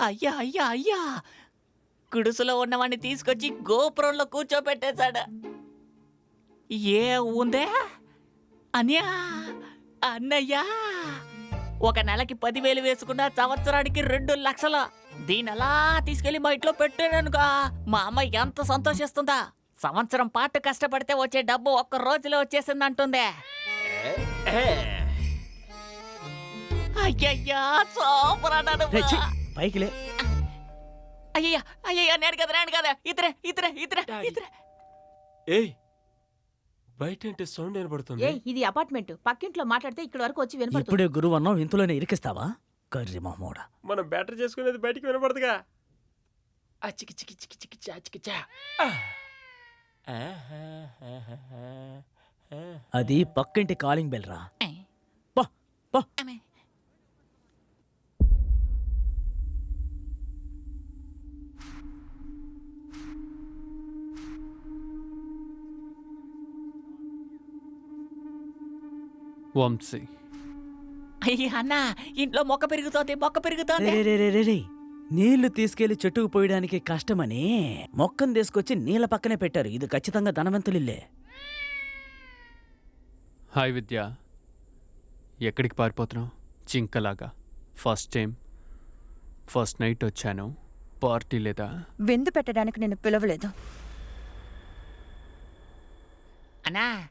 అయ్యా అయ్యా అయ్యా. గుడుసులో ఉన్నవాడిని తీసుకొచ్చి గోపురంలో కూర్చోబెట్టేశాడు. ఏ ఉందే? అన్యా అన్నయ్యా. ఒక నెలకి పదివేలు వేసుకున్న సంవత్సరానికి రెండు లక్షలు. దీని అలా తీసుకెళ్ళి మా ఇంట్లో పెట్టాడనుగా మా అమ్మ ఎంత సంతోషిస్తుందా? సంవత్సరం పాటు కష్టపడితే వచ్చే డబ్బు ఒక్క రోజులో వచ్చేసింది అంటుందే అయ్యయ్యా సూపర్ అన్నాడు రే, ఛీ, పైకి లే. అయ్యయ్యా అయ్యయ్యా నేను కదా నేను కదా. ఇతరే ఇతరే ఇతరే ఇతరే. ఏయ్ బయట ఏంటి సౌండ్ వినపడుతుంది ఇది అపార్ట్మెంట్ పక్కింట్లో మాట్లాడితే ఇక్కడ వరకు వచ్చి వినపడుతుంది. ఇప్పుడే గురువు అన్నావు ఇంతలోనే ఇరికిస్తావా? కర్రి మామూడ మనం బ్యాటర్ చేసుకునేది బయటికి వినపడదుగా. ఆ చికి చికి చికి చికి చా చికి చా. ఆ. ఆహాహాహాహా. అది పక్కింటి కాలింగ్ బెల్ రా. పో పో. వంశీ. అయ్యా అన్న ఇంట్లో మొక్క పెరుగుతోంది మొక్క పెరుగుతోంది. రే, రే, రే, రే, రే. నీళ్ళు తీసుకెళ్ళి చెట్టుకు పోయడానికి కష్టమని. మొక్కను తీసుకొచ్చి నీళ్ళ పక్కనే పెట్టారు. ఇది ఖచ్చితంగా ధనవంతులిల్లే. హాయ్ విద్య. ఎక్కడికి పారిపోతున్నావు? చింకలాగా. First time. ఫస్ట్ నైట్ వచ్చాను. పార్టీ లేదా? విందు పెట్టడానికి నేను పిలవలేదు. అన్నా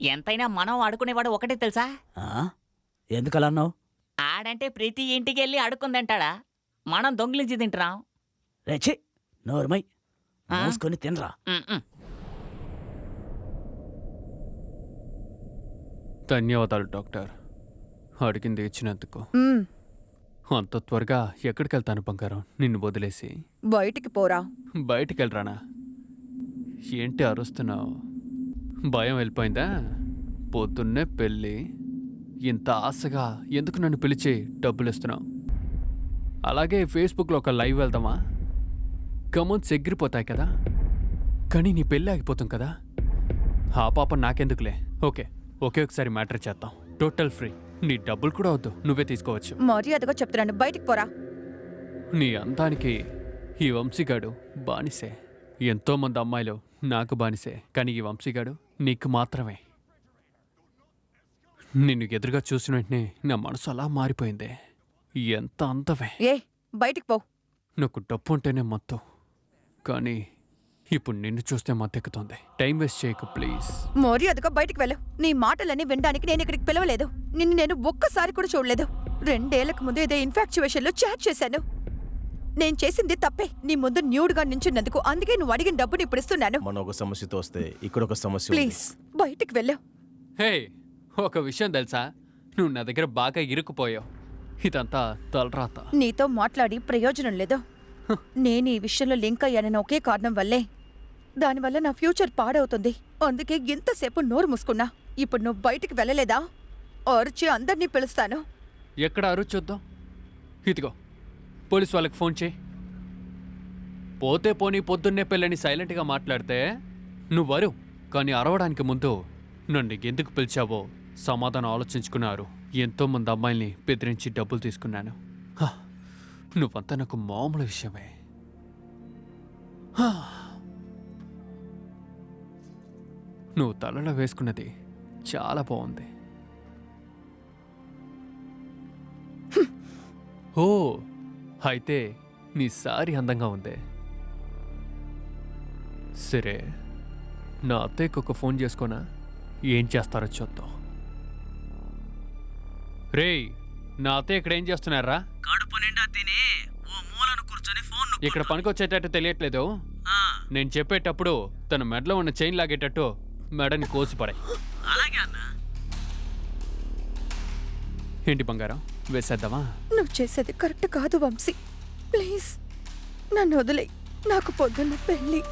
ఎంతైనా మనం ఆడుకునేవాడు ఒకటే తెలుసా? ఎందుకలా అన్నావు? ఆడంటే ప్రతి ఇంటికి వెళ్ళి ఆడుకుందంటాడా? మనం దొంగిలించి తింటున్నాం. రెచ్చి నోరుమై? మూసుకొని తినరా. ధన్యవాదాలు డాక్టర్. అడిగింది ఇచ్చినందుకు. అంత త్వరగా ఎక్కడికి వెళ్తాను బంగారం? నిన్ను వదిలేసి. బయటికి పోరా. బయటికి వెళ్ళరానా ఏంటి అరుస్తున్నావు? భయం వెళ్ళిపోయిందా? పొద్దున్నే పెళ్ళి. ఇంత ఆశగా ఎందుకు నన్ను పిలిచి డబ్బులు ఇస్తున్నావు? అలాగే ఫేస్బుక్లో ఒక లైవ్ వెళ్దామా? కమౌంట్స్ ఎగిరిపోతాయి కదా. కానీ నీ పెళ్ళి ఆగిపోతాం కదా. ఆ పాప నాకెందుకులే? ఓకే ఒకే ఒకసారి మ్యాటర్ చేద్దాం. Total free. నీ డబ్బులు కూడా వద్దు నువ్వే తీసుకోవచ్చు. మర్యాదగా చెప్తున్నాను బయటికి పోరా. నీ అందానికి ఈ వంశీగాడు బానిసే. ఎంతో మంది అమ్మాయిలు నాకు బానిసే కానీ ఈ వంశీగాడు నీకు మాత్రమే. నిన్ను ఎదురుగా చూసిన వెంటనే నా మనసు అలా మారిపోయింది. ఎంత అందమే. ఏ బయటికి పో. నాకు డబ్బు ఉంటేనే మత్తు. కానీ ఇప్పుడు నిన్ను చూస్తే మత్తెక్కుతోంది. టైం వేస్ట్ చేయకు ప్లీజ్. మర్యాదగా బయటికి వెళ్ళు. నీ మాటలన్నీ వినడానికి నేను ఇక్కడికి పిలవలేదు. నిన్ను నేను ఒక్కసారి కూడా చూడలేదు. రెండేళ్ళకు ముందు ఏదో ఇన్ఫాక్చువేషన్లో చాట్ చేశాను. నేను చేసింది తప్పే. నీ ముందు న్యూడ్గా నించున్నందుకు అందుకే నువ్వు అడిగిన డబ్బుని ఇప్పుడు ఇస్తున్నాను. మన ఒక సమస్యతో వస్తే ఇక్కడ ఒక సమస్య ఉంది. ప్లీజ్ బయటికి వెళ్ళు. హే ఒక విషయం తెలుసా? నువ్వు నా దగ్గర బాగా ఇరుక్కుపోయావు. ఇదంతా తలరాత. నీతో మాట్లాడి ప్రయోజనం లేదు. నేను ఈ విషయంలో లింక్ అయ్యానని ఒకే కారణం వల్లే. దానివల్ల నా ఫ్యూచర్ పాడవుతుంది. అందుకే ఇంతసేపు నోరు మూసుకున్నా. ఇప్పుడు నువ్వు బయటికి వెళ్ళలేదా? అరిచి అందరినీ పిలుస్తాను. ఎక్కడ అరు చూద్దాం ఇదిగో. పోలీస్ వాళ్ళకి ఫోన్ చేయి. పోతే పోనీ పొద్దున్నే పెళ్ళని సైలెంట్గా మాట్లాడితే నువ్వు వరు కానీ అరవడానికి ముందు నన్ను ఎందుకు పిలిచావో సమాధానం ఆలోచించుకున్నారు. ఎంతోమంది అమ్మాయిల్ని బెదిరించి డబ్బులు తీసుకున్నాను. హ, నువ్వంతా నాకు మామూలు విషయమే. హ. నువ్వు తలలో వేసుకున్నది చాలా బాగుంది. ఓ అయితే నీ సారి అందంగా ఉంది. సరే నా అత్తయ్యకు ఒక ఫోన్ చేసుకోనా ఏం చేస్తారో చూద్దాం. రేయ్ నా అత్తయ్య ఇక్కడ ఏం చేస్తున్నారా? కడుపు నిండా తిని ఓ మూలను కూర్చొని ఫోన్ ఇక్కడ పనికొచ్చేటట్టు తెలియట్లేదు. నేను చెప్పేటప్పుడు తన మెడలో ఉన్న చైన్ లాగేటట్టు మెడని కోసిపడాయి అలాగే అన్నా. ఏంటి బంగారం? వేసేద్దామా? నువ్వు చేసేది కరెక్ట్ కాదు వంశీ. ప్లీజ్. నన్ను వదిలే. నాకు పొద్దున్న పెళ్ళి.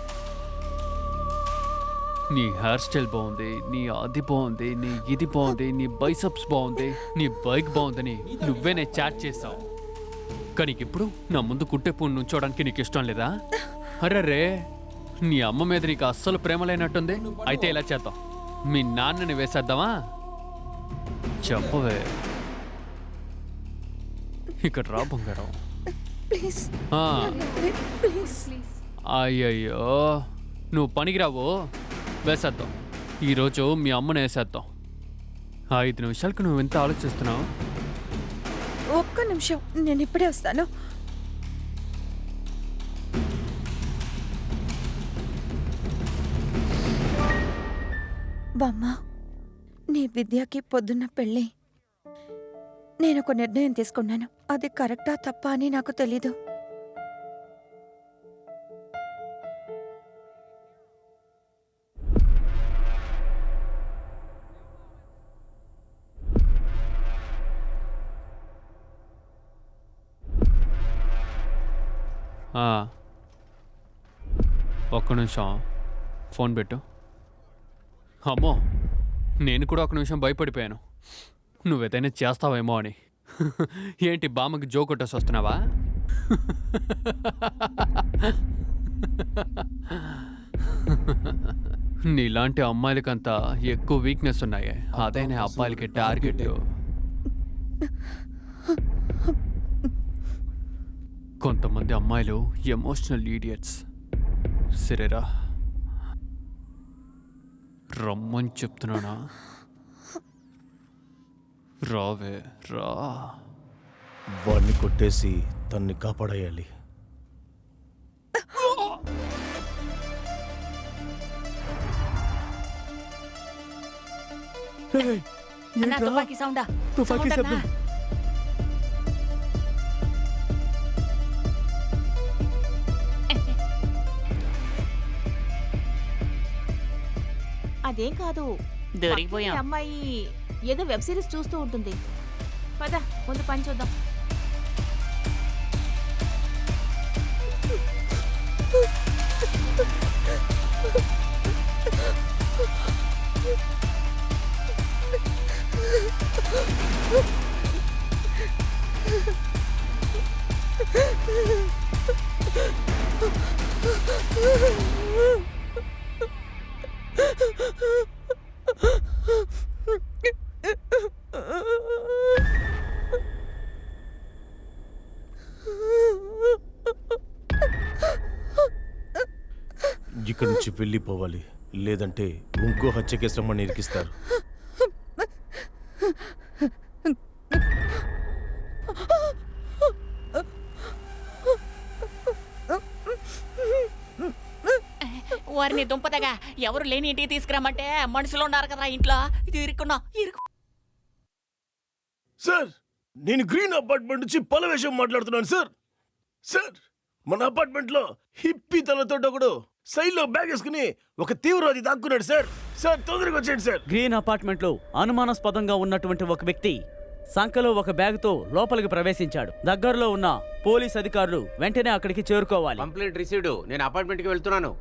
నీ హెయిర్ స్టైల్ బాగుంది నీ అది బాగుంది నీ ఇది బాగుంది నీ బైసప్స్ బాగుంది నీ బైక్ బాగుందని నువ్వేనే చాట్ చేసావు కానీ ఇప్పుడు నా ముందు కుట్టే పూను నుంచోడానికి నీకు ఇష్టం లేదా? అరే నీ అమ్మ మీద నీకు అస్సలు ప్రేమ లేనట్టుంది. అయితే ఇలా చేద్దాం. మీ నాన్నని వేసేద్దామా? చెప్పవే. ఇక్కడ రా బంగారం. ప్లీజ్. ఆ, ప్లీజ్. అయ్యయ్యో. నువ్వు పనికిరావు వేసేద్దాం. ఈరోజు మీ అమ్మను వేసేద్దాం. ఐదు నిమిషాలకు నువ్వు ఎంత ఆలోచిస్తున్నావు? ఒక్క నిమిషం. నేను ఇప్పుడే వస్తాను. బామ్మ నీ విద్యకి పొద్దున్న పెళ్ళి. నేను ఒక నిర్ణయం తీసుకున్నాను. అది కరెక్టా తప్పా అని నాకు తెలీదు. ఒక్క నిమిషం. ఫోన్ పెట్టు. అమ్మో నేను కూడా ఒక నిమిషం భయపడిపోయాను. నువ్వేదైనా చేస్తావేమో అని. ఏంటి బామ్మకి జో కొట్టేసి వస్తున్నావా? నీలాంటి అమ్మాయిలకంతా ఎక్కువ వీక్నెస్ ఉన్నాయి. అదేనే అబ్బాయిలకి టార్గెట్ కొంతమంది అమ్మాయిలు ఎమోషనల్ ఈడియట్స్ సరేరా. రమ్మని చెప్తున్నానా? రావే రా వాడిని కొట్టేసి తన్ని కాపాడేయాలి అన్నా తుపాకీ సౌండా తుపాకీ సౌండ్ అన్నా. శబ్దం. అదేం కాదు దొరికిపోయాం. అమ్మాయి ఏదో వెబ్ సిరీస్ చూస్తూ ఉంటుంది. పద ముందు పని చూద్దాం. ఇక్కడి నుంచి వెళ్ళిపోవాలి. లేదంటే ఇంకో హత్య కేసు రమ్మని ఇరికిస్తారు. వారిని దుంపదగా ఎవరు లేని ఇంటికి తీసుకురమ్మంటే మనుషులు ఉన్నారు కదా ఇంట్లో. ఇది ఇరుక్కున్నా ఇరుకు. సార్ నేను గ్రీన్ అపార్ట్మెంట్ నుంచి పలవేషం మాట్లాడుతున్నాను సార్. సార్ మన అపార్ట్మెంట్లో హిప్పీ తలతో ఒకడు సైడ్లో బ్యాగ్ వేసుకుని ఒక తీవ్రవాది దాక్కున్నాడు సార్. సార్ తొందరగా వచ్చేయండి సార్. గ్రీన్ అపార్ట్మెంట్లో అనుమానాస్పదంగా ఉన్నటువంటి ఒక వ్యక్తి సంఖలో ఒక బ్యాగుతో లోపలికి ప్రవేశించాడు. దగ్గరలో ఉన్న పోలీస్ అధికారులు వెంటనే అక్కడికి చేరుకోవాలి. కంప్లైంట్ రిసీవ్డ్ నేను అపార్ట్మెంట్కి వెళ్తున్నాను.